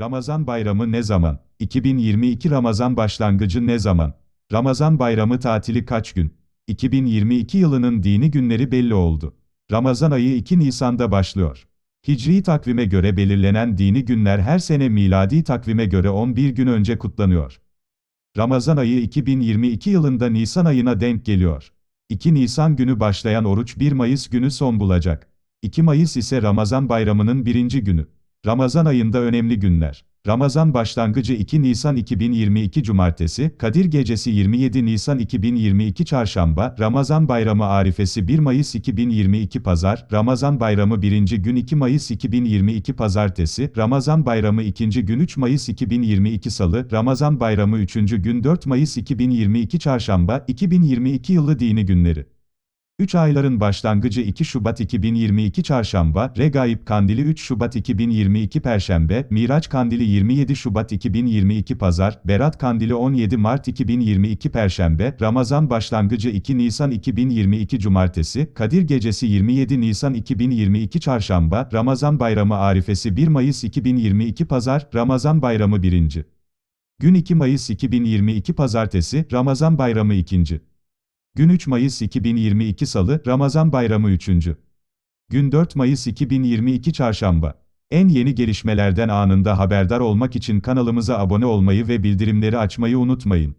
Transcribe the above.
Ramazan bayramı ne zaman? 2022 Ramazan başlangıcı ne zaman? Ramazan bayramı tatili kaç gün? 2022 yılının dini günleri belli oldu. Ramazan ayı 2 Nisan'da başlıyor. Hicri takvime göre belirlenen dini günler her sene miladi takvime göre 11 gün önce kutlanıyor. Ramazan ayı 2022 yılında Nisan ayına denk geliyor. 2 Nisan günü başlayan oruç 1 Mayıs günü son bulacak. 2 Mayıs ise Ramazan bayramının birinci günü. Ramazan ayında önemli günler. Ramazan başlangıcı 2 Nisan 2022 Cumartesi, Kadir Gecesi 27 Nisan 2022 Çarşamba, Ramazan Bayramı Arifesi 1 Mayıs 2022 Pazar, Ramazan Bayramı 1. gün 2 Mayıs 2022 Pazartesi, Ramazan Bayramı 2. gün 3 Mayıs 2022 Salı, Ramazan Bayramı 3. gün 4 Mayıs 2022 Çarşamba, 2022 yılı dini günleri. 3 ayların başlangıcı 2 Şubat 2022 Çarşamba, Regaib Kandili 3 Şubat 2022 Perşembe, Miraç Kandili 27 Şubat 2022 Pazar, Berat Kandili 17 Mart 2022 Perşembe, Ramazan başlangıcı 2 Nisan 2022 Cumartesi, Kadir Gecesi 27 Nisan 2022 Çarşamba, Ramazan Bayramı Arifesi 1 Mayıs 2022 Pazar, Ramazan Bayramı 1. Gün 2 Mayıs 2022 Pazartesi, Ramazan Bayramı 2. Gün 3 Mayıs 2022 Salı, Ramazan Bayramı 3. Gün 4 Mayıs 2022 Çarşamba. En yeni gelişmelerden anında haberdar olmak için kanalımıza abone olmayı ve bildirimleri açmayı unutmayın.